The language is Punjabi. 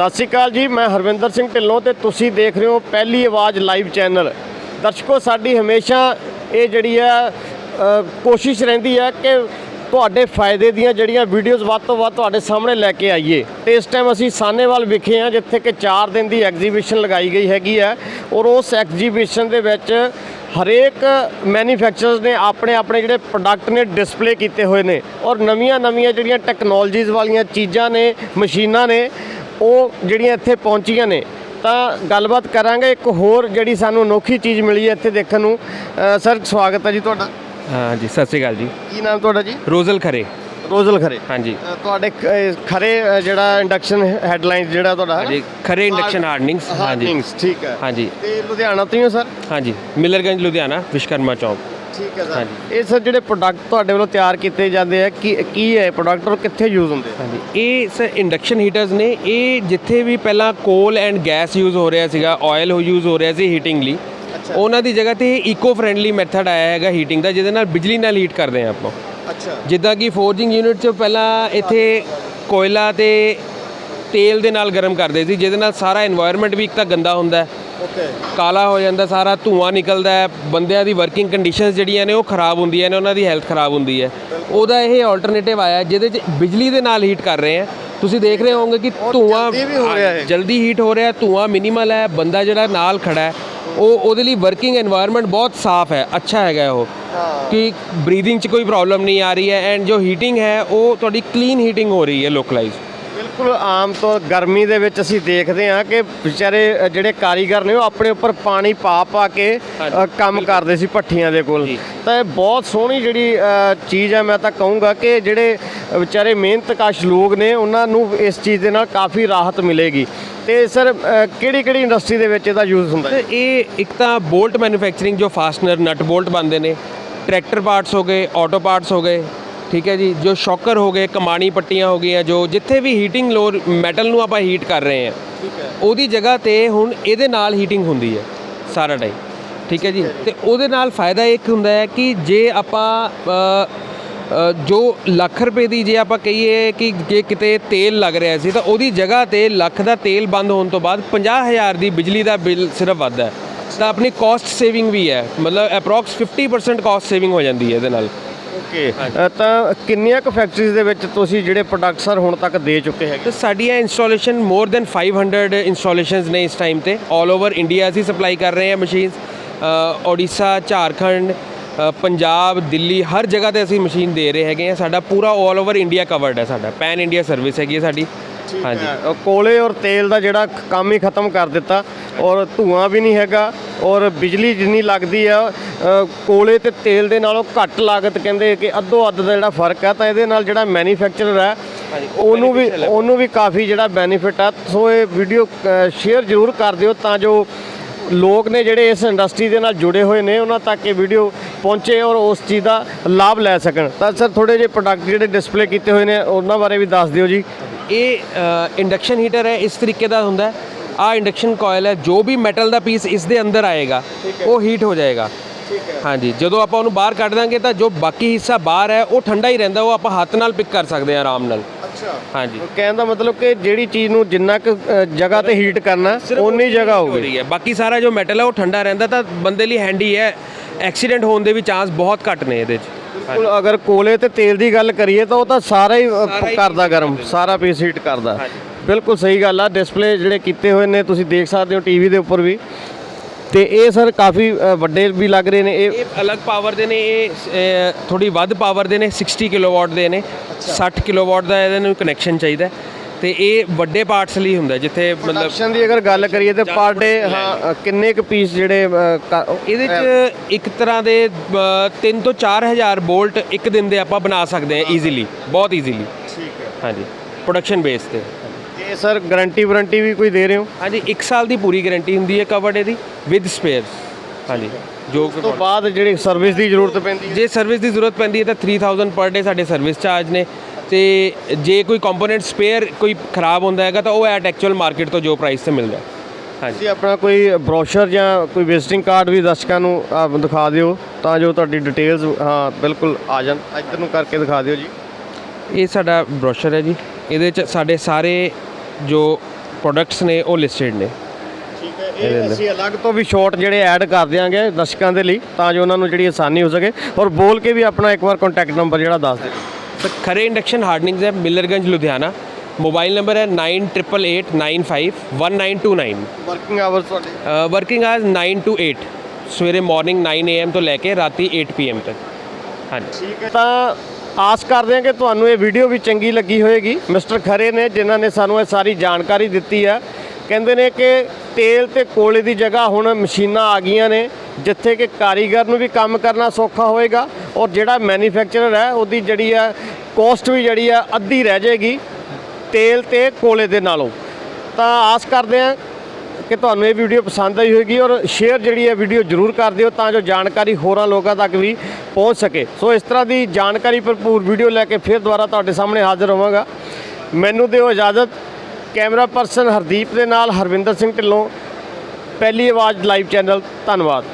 ਸਤਿ ਸ਼੍ਰੀ ਅਕਾਲ ਜੀ, ਮੈਂ ਹਰਵਿੰਦਰ ਸਿੰਘ ਢਿੱਲੋਂ ਤੇ ਤੁਸੀਂ ਦੇਖ ਰਹੇ ਹੋ ਪਹਿਲੀ ਆਵਾਜ਼ ਲਾਈਵ ਚੈਨਲ। ਦਰਸ਼ਕੋ, ਸਾਡੀ ਹਮੇਸ਼ਾ ਇਹ ਜਿਹੜੀ ਹੈ ਕੋਸ਼ਿਸ਼ ਰਹਿੰਦੀ ਹੈ ਕਿ ਤੁਹਾਡੇ ਫਾਇਦੇ ਦੀਆਂ ਜਿਹੜੀਆਂ ਵੀਡੀਓਜ਼ ਵੱਧ ਤੋਂ ਵੱਧ ਤੁਹਾਡੇ ਸਾਹਮਣੇ ਲੈ ਕੇ ਆਈਏ। ਤੇ ਇਸ ਟਾਈਮ ਅਸੀਂ ਸਾਨੇਵਾਲ ਵਿਖੇ ਹਾਂ, ਜਿੱਥੇ ਕਿ 4 ਦਿਨ ਦੀ ਐਗਜ਼ੀਬਿਸ਼ਨ ਲਗਾਈ ਗਈ ਹੈਗੀ ਹੈ ਔਰ ਉਸ ਐਗਜ਼ੀਬਿਸ਼ਨ ਦੇ ਵਿੱਚ ਹਰੇਕ ਮੈਨੂਫੈਕਚਰਰਸ ਨੇ ਆਪਣੇ ਆਪਣੇ ਜਿਹੜੇ ਪ੍ਰੋਡਕਟ ਨੇ ਡਿਸਪਲੇ ਕੀਤੇ ਹੋਏ ਨੇ ਔਰ ਨਵੀਆਂ ਨਵੀਆਂ ਜਿਹੜੀਆਂ ਟੈਕਨੋਲੋਜੀਜ਼ ਵਾਲੀਆਂ ਚੀਜ਼ਾਂ ਨੇ, ਮਸ਼ੀਨਾਂ ਨੇ ਉਹ ਜਿਹੜੀਆਂ ਇੱਥੇ ਪਹੁੰਚੀਆਂ ਨੇ ਤਾਂ ਗੱਲਬਾਤ ਕਰਾਂਗੇ। ਇੱਕ ਹੋਰ ਜਿਹੜੀ ਸਾਨੂੰ ਅਨੋਖੀ ਚੀਜ਼ ਮਿਲੀ ਹੈ ਇੱਥੇ ਦੇਖਣ ਨੂੰ। ਸਰ ਸਵਾਗਤ ਹੈ ਜੀ ਤੁਹਾਡਾ। ਹਾਂ ਜੀ ਸਤਿ ਸ਼੍ਰੀ ਅਕਾਲ ਜੀ। ਕੀ ਨਾਮ ਤੁਹਾਡਾ ਜੀ? ਰੋਜ਼ਲ ਖਰੇ। ਰੋਜ਼ਲ ਖਰੇ। ਹਾਂਜੀ। ਅ, ਤੁਹਾਡੇ ਖ- ਖਰੇ ਅ, ਜਿਹੜਾ ਇੰਡਕਸ਼ਨ ਹੈਡਲਾਈਨਸ ਜਿਹੜਾ ਤੁਹਾਡਾ। ਹਾਂਜੀ ਖਰੇ ਇੰਡਕਸ਼ਨ ਹਾਰਡਨਿੰਗਸ ਹਾਂਜੀ। ਹਾਰਡਨਿੰਗਸ ਠੀਕ ਹੈ। ਹਾਂਜੀ। ਤੇ ਲੁਧਿਆਣਾ ਤੋਂ ਹੀ ਹੋ ਸਰ? ਹਾਂਜੀ ਮਿਲਰਗੰਜ ਲੁਧਿਆਣਾ ਵਿਸ਼ਕਰਮਾ ਚੌਂਕ। ਠੀਕ ਹੈ ਸਰ। ਇਹ ਸਰ ਜਿਹੜੇ ਪ੍ਰੋਡਕਟ ਤੁਹਾਡੇ ਵੱਲੋਂ ਤਿਆਰ ਕੀਤੇ ਜਾਂਦੇ ਆ ਕੀ ਕੀ ਹੈ ਪ੍ਰੋਡਕਟ ਔਰ ਕਿੱਥੇ ਯੂਜ਼ ਹੁੰਦੇ ਆ? ਹਾਂਜੀ ਇਹ ਸਰ ਇੰਡਕਸ਼ਨ ਹੀਟਰਸ ਨੇ ਇਹ ਜਿੱਥੇ ਵੀ ਪਹਿਲਾਂ ਕੋਲ ਐਂਡ ਗੈਸ ਯੂਜ਼ ਹੋ ਰਿਹਾ ਸੀਗਾ ਆਇਲ ਯੂਜ਼ ਹੋ ਰਿਹਾ ਸੀ ਹੀਟਿੰਗ ਲਈ ਉਹਨਾਂ ਦੀ ਜਗ੍ਹਾ ਤੇ ਇਕੋ ਫ੍ਰੈਂਡਲੀ ਮੈਥਡ ਆਇਆ ਹੈਗਾ ਹੀਟਿੰਗ ਦਾ ਜਿਹਦੇ ਨਾਲ ਬਿਜਲੀ ਨਾਲ ਹੀਟ ਕਰਦੇ ਹਾਂ ਆਪਾਂ। ਅੱਛਾ। ਜਿੱਦਾਂ ਕਿ ਫੋਰਜਿੰਗ ਯੂਨਿਟ 'ਚ ਪਹਿਲਾਂ ਇੱਥੇ ਕੋਇਲਾ ਤੇ ਤੇਲ ਦੇ ਨਾਲ ਗਰਮ ਕਰਦੇ ਸੀ ਜਿਹਦੇ ਨਾਲ ਸਾਰਾ এনवायरमेंट ਵੀ ਇੱਕ ਤਾਂ ਗੰਦਾ ਹੁੰਦਾ ਓਕੇ ਕਾਲਾ ਹੋ ਜਾਂਦਾ ਸਾਰਾ ਧੂਆਂ ਨਿਕਲਦਾ ਹੈ ਬੰਦਿਆਂ ਦੀ ਵਰਕਿੰਗ ਕੰਡੀਸ਼ਨਸ ਜਿਹੜੀਆਂ ਨੇ ਉਹ ਖਰਾਬ ਹੁੰਦੀਆਂ ਨੇ ਉਹਨਾਂ ਦੀ ਹੈਲਥ ਖਰਾਬ ਹੁੰਦੀ ਹੈ। ਉਹਦਾ ਇਹ ਆਲਟਰਨੇਟਿਵ ਆਇਆ ਜਿਹਦੇ 'ਚ ਬਿਜਲੀ ਦੇ ਨਾਲ ਹੀਟ ਕਰ ਰਹੇ ਆ ਤੁਸੀਂ ਦੇਖ ਰਹੇ ਹੋਵੋਗੇ ਕਿ ਧੂਆਂ ਜਲਦੀ ਹੀਟ ਹੋ ਰਿਹਾ ਧੂਆਂ ਮਿਨੀਮਲ ਹੈ ਬੰਦਾ ਜਿਹੜਾ ਨਾਲ ਖੜਾ ਹੈ ਉਹ ਉਹਦੇ ਲਈ ਵਰਕਿੰਗ এনवायरमेंट ਬਹੁਤ ਸਾਫ਼ ਹੈ ਅੱਛਾ ਹੈਗਾ ਉਹ। ਕਿ ਬਰੀਥਿੰਗ 'ਚ ਕੋਈ ਪ੍ਰੋਬਲਮ ਨਹੀਂ ਆ ਰਹੀ ਹੈ ਐਂਡ ਜੋ ਹੀਟਿੰਗ ਹੈ ਉਹ ਤੁਹਾਡੀ ਕਲੀਨ ਹੀਟਿੰਗ ਹੋ ਰਹੀ ਹੈ ਲੋਕਲਾਈਜ਼ ਬਿਲਕੁਲ ਆਮ ਤੌਰ ਗਰਮੀ ਦੇ ਵਿੱਚ ਅਸੀਂ ਦੇਖਦੇ ਹਾਂ ਕਿ ਵਿਚਾਰੇ ਜਿਹੜੇ ਕਾਰੀਗਰ ਨੇ ਉਹ ਆਪਣੇ ਉੱਪਰ ਪਾਣੀ ਪਾ ਪਾ ਕੇ ਕੰਮ ਕਰਦੇ ਸੀ ਭੱਠੀਆਂ ਦੇ ਕੋਲ। ਤਾਂ ਇਹ ਬਹੁਤ ਸੋਹਣੀ ਜਿਹੜੀ ਚੀਜ਼ ਹੈ ਮੈਂ ਤਾਂ ਕਹੂੰਗਾ ਕਿ ਜਿਹੜੇ ਵਿਚਾਰੇ ਮਿਹਨਤਕਸ਼ ਲੋਕ ਨੇ ਉਹਨਾਂ ਨੂੰ ਇਸ ਚੀਜ਼ ਦੇ ਨਾਲ ਕਾਫੀ ਰਾਹਤ ਮਿਲੇਗੀ। ਤੇ ਸਰ ਕਿਹੜੀ ਕਿਹੜੀ ਇੰਡਸਟਰੀ ਦੇ ਵਿੱਚ ਇਹਦਾ ਯੂਜ਼ ਹੁੰਦਾ ਹੈ? ਇਹ ਇੱਕ ਤਾਂ ਬੋਲਟ ਮੈਨੂਫੈਕਚਰਿੰਗ ਜੋ ਫਾਸਟਨਰ ਨਟ ਬੋਲਟ ਬਣਦੇ ਨੇ। ਟਰੈਕਟਰ ਪਾਰਟਸ ਹੋ ਗਏ ਆਟੋ ਪਾਰਟਸ ਹੋ ਗਏ ਠੀਕ ਹੈ ਜੀ। ਜੋ ਸ਼ੌਕਰ ਹੋ ਗਏ ਕਮਾਣੀ ਪੱਟੀਆਂ ਹੋ ਗਈਆਂ ਜੋ ਜਿੱਥੇ ਵੀ ਹੀਟਿੰਗ ਲੋਰ ਮੈਟਲ ਨੂੰ ਆਪਾਂ ਹੀਟ ਕਰ ਰਹੇ ਹਾਂ ਠੀਕ ਹੈ। ਉਹਦੀ ਜਗ੍ਹਾ ਤੇ ਹੁਣ ਇਹਦੇ ਨਾਲ ਹੀਟਿੰਗ ਹੁੰਦੀ ਹੈ ਸਾਰਾ ਟਾਈਮ ਠੀਕ ਹੈ ਜੀ। ਤੇ ਉਹਦੇ ਨਾਲ ਫਾਇਦਾ ਇੱਕ ਹੁੰਦਾ ਹੈ ਕਿ ਜੇ ਆਪਾਂ ਜੋ ਲੱਖ ਰੁਪਏ ਦੀ ਜੇ ਆਪਾਂ ਕਹੀਏ ਕਿ ਜੇ ਕਿਤੇ ਤੇਲ ਲੱਗ ਰਿਹਾ ਸੀ ਤਾਂ ਉਹਦੀ ਜਗ੍ਹਾ ਤੇ ਲੱਖ ਦਾ ਤੇਲ ਬੰਦ ਹੋਣ ਤੋਂ ਬਾਅਦ 50000 ਦੀ ਬਿਜਲੀ ਦਾ ਬਿੱਲ ਸਿਰਫ ਵੱਧਦਾ ਹੈ। ਤਾਂ ਆਪਣੀ ਕਾਸਟ ਸੇਵਿੰਗ ਵੀ ਹੈ। ਮਤਲਬ ਅਪਰੋਕਸ 50% ਕਾਸਟ ਸੇਵਿੰਗ ਹੋ ਜਾਂਦੀ ਹੈ ਇਹਦੇ ਨਾਲ। ਓਕੇ ਤਾਂ ਕਿੰਨੀਆਂ ਕੁ ਫੈਕਟਰੀਜ਼ ਦੇ ਵਿੱਚ ਤੁਸੀਂ ਜਿਹੜੇ ਪ੍ਰੋਡਕਟ ਸਰ ਹੁਣ ਤੱਕ ਦੇ ਚੁੱਕੇ ਹੈਗੇ? ਤੇ ਸਾਡੀਆਂ ਇੰਸਟਾਲੇਸ਼ਨ ਮੋਰ ਦੈਨ 500 ਇੰਸਟਾਲੇਸ਼ਨਸ ਨੇ ਇਸ ਟਾਈਮ ਤੇ। 올 ਓਵਰ ਇੰਡੀਆ ਅਸੀਂ ਸਪਲਾਈ ਕਰ ਰਹੇ ਹਾਂ ਮਸ਼ੀਨਸ ਓਡੀਸ਼ਾ ਝਾਰਖੰਡ ਪੰਜਾਬ ਦਿੱਲੀ ਹਰ ਜਗ੍ਹਾ ਤੇ ਅਸੀਂ ਮਸ਼ੀਨ ਦੇ ਰਹੇ ਹੈਗੇ ਹਾਂ। ਸਾਡਾ ਪੂਰਾ 올 ਓਵਰ ਇੰਡੀਆ ਕਵਰਡ ਹੈ ਸਾਡਾ। ਪੈਨ ਇੰਡੀਆ ਸਰਵਿਸ ਹੈਗੀ ਹੈ ਸਾਡੀ। ਹਾਂਜੀ। ਕੋਲੇ ਔਰ ਤੇਲ ਦਾ ਜਿਹੜਾ ਕੰਮ ਹੀ ਖਤਮ ਕਰ ਦਿੱਤਾ। ਔਰ ਧੂਆਂ ਵੀ ਨਹੀਂ ਹੈਗਾ। ਔਰ ਬਿਜਲੀ ਜਿੰਨੀ ਲੱਗਦੀ ਆ ਕੋਲੇ ਤੇ ਤੇਲ ਦੇ ਨਾਲੋਂ ਘੱਟ ਲਾਗਤ ਕਹਿੰਦੇ ਕਿ ਅੱਧੋ ਅੱਧ ਦਾ ਜਿਹੜਾ ਫ਼ਰਕ ਹੈ ਤਾਂ ਇਹਦੇ ਨਾਲ ਜਿਹੜਾ ਮੈਨੂਫੈਕਚਰਰ ਹੈ ਉਹਨੂੰ ਵੀ ਉਹਨੂੰ ਵੀ ਕਾਫੀ ਜਿਹੜਾ ਬੈਨੀਫਿਟ ਆ। ਸੋ ਇਹ ਵੀਡੀਓ ਸ਼ੇਅਰ ਜ਼ਰੂਰ ਕਰ ਦਿਓ ਤਾਂ ਜੋ ਲੋਕ ਨੇ ਜਿਹੜੇ ਇਸ ਇੰਡਸਟਰੀ ਦੇ ਨਾਲ ਜੁੜੇ ਹੋਏ ਨੇ ਉਹਨਾਂ ਤੱਕ ਇਹ ਵੀਡੀਓ ਪਹੁੰਚੇ ਔਰ ਉਸ ਚੀਜ਼ ਦਾ ਲਾਭ ਲੈ ਸਕਣ। ਤਾਂ ਸਰ ਥੋੜੇ ਜਿਹੇ ਪ੍ਰੋਡਕਟ ਜਿਹੜੇ ਡਿਸਪਲੇ ਕੀਤੇ ਹੋਏ ਨੇ ਉਹਨਾਂ ਬਾਰੇ ਵੀ ਦੱਸ ਦਿਓ ਜੀ। ਇਹ ਇੰਡਕਸ਼ਨ ਹੀਟਰ ਹੈ ਇਸ ਤਰੀਕੇ ਦਾ ਹੁੰਦਾ ਹੈ। ਆ ਇੰਡਕਸ਼ਨ ਕੋਇਲ ਹੈ ਜੋ ਵੀ ਮੈਟਲ ਦਾ ਪੀਸ ਇਸ ਦੇ ਅੰਦਰ ਆਏਗਾ ਉਹ ਹੀਟ ਹੋ ਜਾਏਗਾ। ਹਾਂਜੀ ਜਦੋਂ ਆਪਾਂ ਉਹਨੂੰ ਬਾਹਰ ਕੱਢ ਦਾਂਗੇ ਤਾਂ ਜੋ ਬਾਕੀ ਹਿੱਸਾ ਬਾਹਰ ਹੈ ਉਹ ਠੰਡਾ ਹੀ ਰਹਿੰਦਾ ਉਹ ਆਪਾਂ ਹੱਥ ਨਾਲ ਪਿਕ ਕਰ ਸਕਦੇ ਹਾਂ ਆਰਾਮ ਨਾਲ। ਅੱਛਾ। ਹਾਂਜੀ। ਕਹਿਣ ਦਾ ਮਤਲਬ ਕਿ ਜਿਹੜੀ ਚੀਜ਼ ਨੂੰ ਜਿੰਨਾ ਕੁ ਅ, ਜਗ੍ਹਾ ਤੇ ਹੀਟ ਕਰਨਾ ਓਨੀ ਜਗ੍ਹਾ ਹੋ ਰਹੀ ਹੈ। ਬਾਕੀ ਸਾਰਾ ਜੋ ਮੈਟਲ ਹੈ ਉਹ ਠੰਡਾ ਰਹਿੰਦਾ ਤਾਂ ਬੰਦੇ ਲਈ ਹੈਂਡੀ ਹੈ। ਐਕਸੀਡੈਂਟ ਹੋਣ ਦੇ ਵੀ ਚਾਂਸ ਬਹੁਤ ਘੱਟ ਨੇ ਇਹਦੇ 'ਚ। ਬਿਲਕੁਲ ਅਗਰ ਕੋਲੇ ਤੇ ਤੇਲ ਦੀ ਗੱਲ ਕਰੀਏ ਤਾਂ ਉਹ ਤਾਂ ਸਾਰਾ ਹੀ ਅ, ਕਰਦਾ ਗਰਮ ਸਾਰਾ ਪੀਸ ਹੀਟ ਕਰਦਾ। ਬਿਲਕੁਲ ਸਹੀ ਗੱਲ ਆ। ਡਿਸਪਲੇ ਜਿਹੜੇ ਕੀਤੇ ਹੋਏ ਨੇ ਤੁਸੀਂ ਦੇਖ ਸਕਦੇ ਹੋ ਟੀਵੀ ਦੇ ਉੱਪਰ ਵੀ। ਤੇ ਇਹ ਸਰ ਕਾਫੀ ਵੱਡੇ ਵੀ ਲੱਗ ਰਹੇ ਨੇ ਇਹ ਇਹ ਅਲੱਗ ਪਾਵਰ ਦੇ ਨੇ ਇਹ ਥੋੜੀ ਵੱਧ ਪਾਵਰ ਦੇ ਨੇ 60 ਕਿਲੋਵਾਟ ਦੇ ਨੇ 60 ਕਿਲੋਵਾਟ ਦਾ ਇਹਦੇ ਨੂੰ ਕਨੈਕਸ਼ਨ ਚਾਹੀਦਾ। ਤੇ ਇਹ ਵੱਡੇ ਪਾਰਟਸ ਲਈ ਹੁੰਦਾ ਜਿੱਥੇ ਮਤਲਬ ਪ੍ਰੋਡਕਸ਼ਨ ਦੀ ਅਗਰ ਗੱਲ ਕਰੀਏ ਤੇ ਪਰ ਡੇ ਹਾਂ ਕਿੰਨੇ ਕੁ ਪੀਸ ਜਿਹੜੇ ਇਹਦੇ 'ਚ ਇੱਕ ਤਰ੍ਹਾਂ ਦੇ 3 ਤੋਂ 4000 ਬੋਲਟ ਇੱਕ ਦਿਨ ਦੇ ਆਪਾਂ ਬਣਾ ਸਕਦੇ ਹਾਂ ਈਜ਼ੀਲੀ ਬਹੁਤ ਈਜ਼ੀਲੀ ਠੀਕ ਹੈ। ਹਾਂਜੀ ਪ੍ਰੋਡਕਸ਼ਨ ਬੇਸ ਤੇ। ਤੇ ਸਰ ਗਾਰੰਟੀ ਵਾਰੰਟੀ ਵੀ ਕੋਈ ਦੇ ਰਹੇ ਹੋ? ਹਾਂਜੀ 1 ਸਾਲ ਦੀ ਪੂਰੀ ਗਾਰੰਟੀ ਹੁੰਦੀ ਹੈ ਕਵਰਡ ਇਹਦੀ ਵਿਦ ਸਪੇਅਰਸ ਹਾਂਜੀ ਜੋ ਉਸ ਤੋਂ ਬਾਅਦ ਜਿਹੜੀ ਸਰਵਿਸ ਦੀ ਜ਼ਰੂਰਤ ਪੈਂਦੀ ਹੈ? ਜੇ ਸਰਵਿਸ ਦੀ ਜ਼ਰੂਰਤ ਪੈਂਦੀ ਹੈ ਤਾਂ 3000 ਪਰ ਡੇ ਸਾਡੇ ਸਰਵਿਸ ਚਾਰਜ ਨੇ। ਤੇ ਜੇ ਕੋਈ ਕੰਪੋਨੈਂਟ ਸਪੇਅਰ ਕੋਈ ਖਰਾਬ ਹੁੰਦਾ ਹੈਗਾ ਤਾਂ ਉਹ ਐਟ ਐਕਚੁਅਲ ਮਾਰਕੀਟ ਤੋਂ ਜੋ ਪ੍ਰਾਈਸ ਤੇ ਮਿਲਦਾ। ਹਾਂਜੀ। ਤੁਸੀਂ ਆਪਣਾ ਕੋਈ ਬ੍ਰੋਸ਼ਰ ਜਾਂ ਕੋਈ ਵਿਜ਼ਿਟਿੰਗ ਕਾਰਡ ਵੀ ਦਰਸ਼ਕਾਂ ਨੂੰ ਦਿਖਾ ਦਿਓ ਤਾਂ ਜੋ ਤੁਹਾਡੀ ਡਿਟੇਲਸ ਹਾਂ ਬਿਲਕੁਲ ਆ ਜਾਣ। ਇੱਧਰ ਨੂੰ ਕਰਕੇ ਦਿਖਾ ਦਿਓ ਜੀ। ਇਹ ਸਾਡਾ ਬ੍ਰੋਸ਼ਰ ਹੈ ਜੀ। ਇਹਦੇ ਚ ਸਾਡੇ ਸਾਰੇ ਜੋ ਪ੍ਰੋਡਕਟਸ ਨੇ ਉਹ ਲਿਸਟਡ ਨੇ। ਠੀਕ ਹੈ ਇਹ ਅਸੀਂ ਅਲੱਗ ਤੋਂ ਵੀ ਸ਼ਾਰਟ ਜਿਹੜੇ ਐਡ ਕਰ ਦਿਆਂਗੇ ਦਰਸ਼ਕਾਂ ਦੇ ਲਈ ਤਾਂ ਜੋ ਉਹਨਾਂ ਨੂੰ ਜਿਹੜੀ ਆਸਾਨੀ ਹੋ ਸਕੇ। ਔਰ ਬੋਲ ਕੇ ਵੀ ਆਪਣਾ ਇੱਕ ਵਾਰ ਕੰਟੈਕਟ ਨੰਬਰ ਜਿਹੜਾ ਦੱਸ ਦਿਓ ਖਰੇ ਇੰਡਕਸ਼ਨ ਹਾਰਡਨਿੰਗਸ ਹੈ ਮਿਲਰਗੰਜ ਲੁਧਿਆਣਾ। ਮੋਬਾਈਲ ਨੰਬਰ ਹੈ 9888951929 ਵਰਕਿੰਗ ਆਵਰਸ ਤੁਹਾਡੇ? ਵਰਕਿੰਗ ਆਵਰਸ 9 to 8 ਸਵੇਰੇ ਮਾਰਨਿੰਗ 9 AM ਤੋਂ ਲੈ ਕੇ ਰਾਤੀ 8 PM ਤੱਕ। ਹਾਂਜੀ। ਠੀਕ ਹੈ। ਤਾਂ ਆਸ ਕਰਦੇ ਹਾਂ ਕਿ ਤੁਹਾਨੂੰ ਇਹ ਵੀਡੀਓ ਵੀ ਚੰਗੀ ਲੱਗੀ ਹੋਵੇਗੀ ਮਿਸਟਰ ਖਰੇ ਨੇ, ਜਿਨ੍ਹਾਂ ਨੇ ਸਾਨੂੰ ਇਹ ਸਾਰੀ ਜਾਣਕਾਰੀ ਦਿੱਤੀ ਹੈ। ਕਹਿੰਦੇ ਨੇ ਕਿ ਤੇਲ ਤੇ ਕੋਲੇ ਦੀ ਜਗ੍ਹਾ ਹੁਣ ਮਸ਼ੀਨਾਂ ਆ ਗਈਆਂ ਨੇ, ਜਿੱਥੇ ਕਿ ਕਾਰੀਗਰ ਨੂੰ ਵੀ ਕੰਮ ਕਰਨਾ ਸੌਖਾ ਹੋਏਗਾ ਔਰ ਜਿਹੜਾ ਮੈਨੂਫੈਕਚਰਰ ਹੈ, ਉਹਦੀ ਜਿਹੜੀ ਹੈ ਕੋਸਟ ਵੀ ਜਿਹੜੀ ਹੈ, ਅੱਧੀ ਰਹਿ ਜਾਏਗੀ ਤੇਲ ਤੇ ਕੋਲੇ ਦੇ ਨਾਲੋਂ। ਤਾਂ ਆਸ ਕਰਦੇ ਹਾਂ ਕਿ ਤੁਹਾਨੂੰ ਇਹ ਵੀਡੀਓ ਪਸੰਦ ਆਈ ਹੋਵੇਗੀ ਔਰ ਸ਼ੇਅਰ ਜਿਹੜੀ ਹੈ ਵੀਡੀਓ ਜ਼ਰੂਰ ਕਰ ਦਿਓ ਤਾਂ ਜੋ ਜਾਣਕਾਰੀ ਹੋਰਾਂ ਲੋਕਾਂ ਤੱਕ ਵੀ ਪਹੁੰਚ ਸਕੇ। ਸੋ ਇਸ ਤਰ੍ਹਾਂ ਦੀ ਜਾਣਕਾਰੀ ਭਰਪੂਰ ਵੀਡੀਓ ਲੈ ਕੇ ਫਿਰ ਦੁਬਾਰਾ ਤੁਹਾਡੇ ਸਾਹਮਣੇ ਹਾਜ਼ਰ ਹੋਵਾਂਗਾ। ਮੈਨੂੰ ਦਿਓ ਇਜਾਜ਼ਤ। ਕੈਮਰਾ ਪਰਸਨ ਹਰਦੀਪ ਦੇ ਨਾਲ ਹਰਵਿੰਦਰ ਸਿੰਘ ਢਿੱਲੋਂ। ਪਹਿਲੀ ਆਵਾਜ਼ ਲਾਈਵ ਚੈਨਲ। ਧੰਨਵਾਦ।